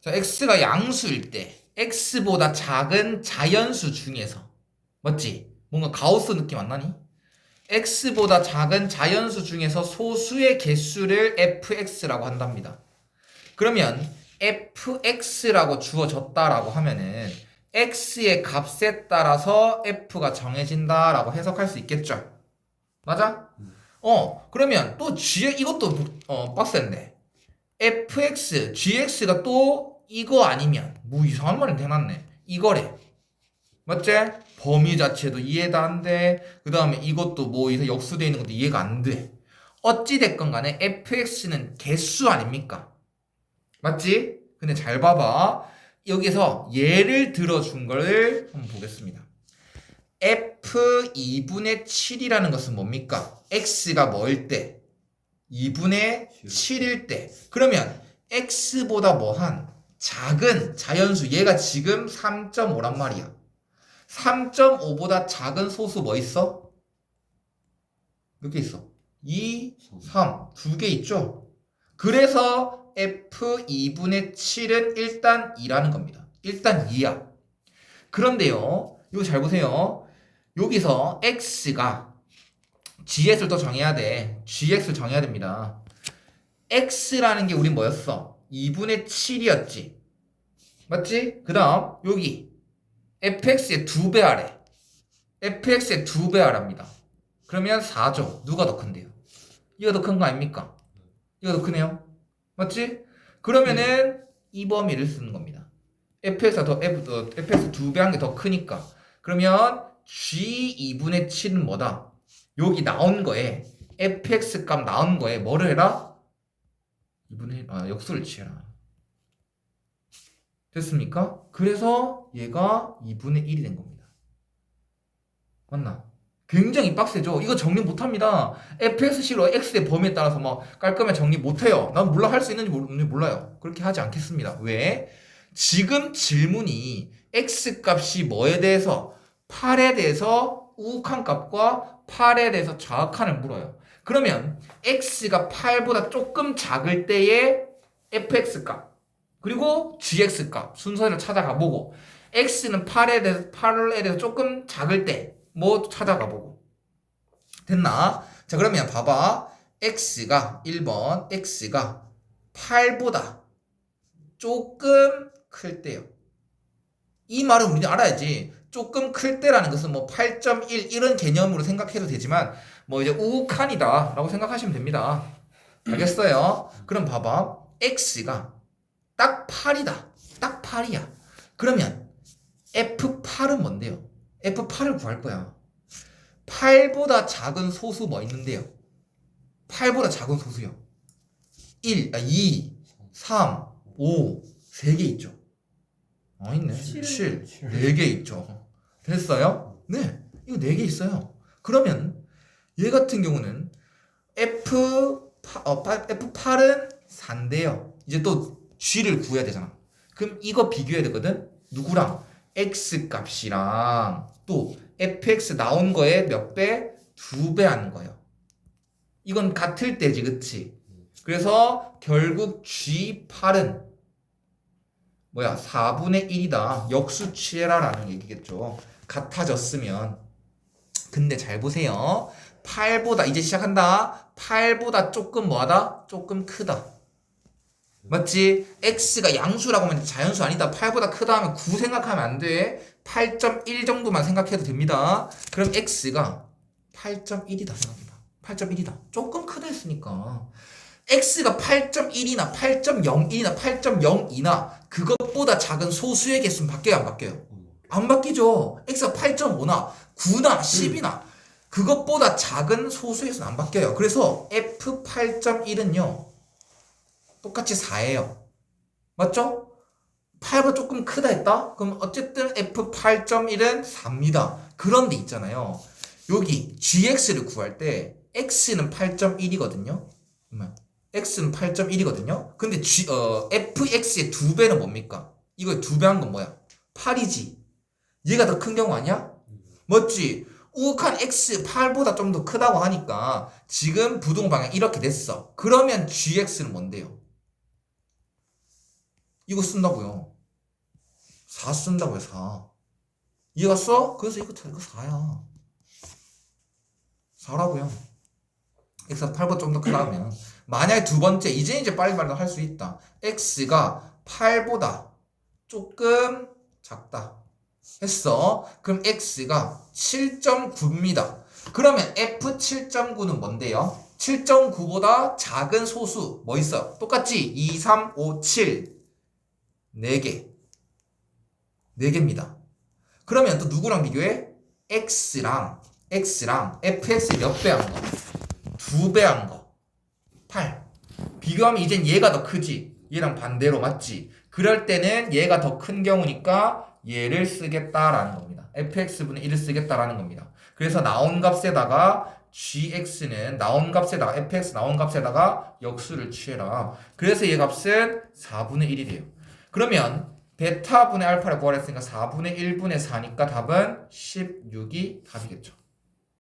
자, x가 양수일 때 x보다 작은 자연수 중에서 맞지? 뭔가 가우스 느낌 안 나니? x보다 작은 자연수 중에서 소수의 개수를 fx라고 한답니다. 그러면 fx라고 주어졌다라고 하면은 x의 값에 따라서 f가 정해진다라고 해석할 수 있겠죠. 맞아? 어, 그러면 또 g 이것도 어 빡센데. Fx, gx가 또 이거 아니면 뭐 이상한 말이 대놨네. 이거래. 맞지? 범위 자체도 이해가 안 돼. 그 다음에 이것도 뭐 역수되어 있는 것도 이해가 안 돼. 어찌됐건 간에 fx는 개수 아닙니까? 맞지? 근데 잘 봐봐. 여기서 예를 들어준 거를 한번 보겠습니다. f 2분의 7이라는 것은 뭡니까? x가 뭐일 때? 2분의 7일 때. 그러면 x보다 뭐 한 작은 자연수 얘가 지금 3.5란 말이야. 3.5보다 작은 소수 뭐 있어? 몇 개 있어? 2, 3. 두 개 있죠? 그래서 f 2분의 7은 일단 2라는 겁니다. 일단 2야. 그런데요. 이거 잘 보세요. 여기서 x가 gx를 또 정해야 돼. gx를 정해야 됩니다. x라는 게 우린 뭐였어? 2분의 7이었지. 맞지? 그 다음 여기 fx의 2배 하래. fx의 2배 하랍니다. 그러면 4죠. 누가 더 큰데요? 이거 더 큰 거 아닙니까? 이거 더 크네요. 맞지? 그러면은 이 범위를 쓰는 겁니다. fx가 더 f 어, fx 2배 한 게 더 크니까. 그러면 g 2분의 7은 뭐다? 여기 나온 거에 fx 값 나온 거에 뭐를 해라? 2분의 1, 아 역수를 취해라. 됐습니까? 그래서 얘가 2분의 1이 된 겁니다. 맞나? 굉장히 빡세죠? 이거 정리 못 합니다. fxC로 x의 범위에 따라서 막 깔끔하게 정리 못 해요. 난 몰라 할 수 있는지 몰라요. 그렇게 하지 않겠습니다. 왜? 지금 질문이 x 값이 뭐에 대해서 8에 대해서 우욱한 값과 8에 대해서 좌악한을 물어요. 그러면 x가 8보다 조금 작을 때의 fx 값 그리고 gx 값 순서를 찾아가 보고 x는 8에 대해서 8에 대해서 조금 작을 때 뭐 찾아가 보고 됐나? 자 그러면 봐봐 x가 1번 x가 8보다 조금 클 때요. 이 말은 우리는 알아야지. 조금 클 때라는 것은 뭐 8.1 이런 개념으로 생각해도 되지만 뭐 이제 우욱한이다 라고 생각하시면 됩니다. 알겠어요? 그럼 봐봐. x가 딱 8이다. 딱 8이야. 그러면 f8은 뭔데요? f8을 구할 거야. 8보다 작은 소수 뭐 있는데요? 8보다 작은 소수요. 1, 아, 2, 3, 5, 3개 있죠. 아, 있네. 칠. 7, 4개 있죠. 됐어요? 네. 이거 4개 있어요. 그러면 얘 같은 경우는 F, 어, F8은 4인데요. 이제 또 G를 구해야 되잖아. 그럼 이거 비교해야 되거든? 누구랑? X 값이랑 또 fx 나온 거에 몇 배? 두 배 하는 거예요. 이건 같을 때지, 그치? 그래서 결국 G8은 뭐야? 4분의 1이다. 역수 취해라라는 얘기겠죠. 같아졌으면. 근데 잘 보세요. 8보다, 이제 시작한다. 8보다 조금 뭐하다? 조금 크다. 맞지? x가 양수라고 하면 자연수 아니다. 8보다 크다 하면 9 생각하면 안 돼. 8.1 정도만 생각해도 됩니다. 그럼 x가 8.1이다 생각해봐. 8.1이다. 조금 크다 했으니까. X가 8.1이나 8.01이나 8.02나 그것보다 작은 소수의 개수는 바뀌어요 안 바뀌어요? 안 바뀌죠. x가 8.5나 9나 10이나 그것보다 작은 소수의 개수는 안 바뀌어요. 그래서 f8.1은요. 똑같이 4예요. 맞죠? 8보다 조금 크다 했다? 그럼 어쨌든 f8.1은 4입니다. 그런데 있잖아요. 여기 gx를 구할 때 x는 8.1이거든요. x는 8.1이거든요. 근데 g, 어, fx의 두 배는 뭡니까? 이거 두 배 한 건 뭐야? 8이지. 얘가 더 큰 경우 아니야? 맞지? 우욱한 x 8보다 좀 더 크다고 하니까 지금 부동 방향 이렇게 됐어. 그러면 gx는 뭔데요? 이거 쓴다고요. 4 쓴다고요, 4. 이해갔어? 그래서 이거, 이거 4야. 4라고요. x가 8보다 좀 더 크다면 만약에 두 번째 이제 이제 빨리 말도 할수 있다. x가 8보다 조금 작다. 했어. 그럼 x가 7.9입니다. 그러면 f7.9는 뭔데요? 7.9보다 작은 소수 뭐 있어? 똑같지? 2, 3, 5, 7 4개 4개입니다. 그러면 또 누구랑 비교해? x랑 x랑 fx 몇 배 한 거? 두 배 한 거. 8. 비교하면 이젠 얘가 더 크지. 얘랑 반대로 맞지. 그럴 때는 얘가 더 큰 경우니까 얘를 쓰겠다라는 겁니다. fx분의 1을 쓰겠다라는 겁니다. 그래서 나온 값에다가 gx는 나온 값에다가 fx 나온 값에다가 역수를 취해라. 그래서 얘 값은 4분의 1이 돼요. 그러면 베타분의 알파를 구하랬으니까 4분의 1분의 4니까 답은 16이 답이겠죠.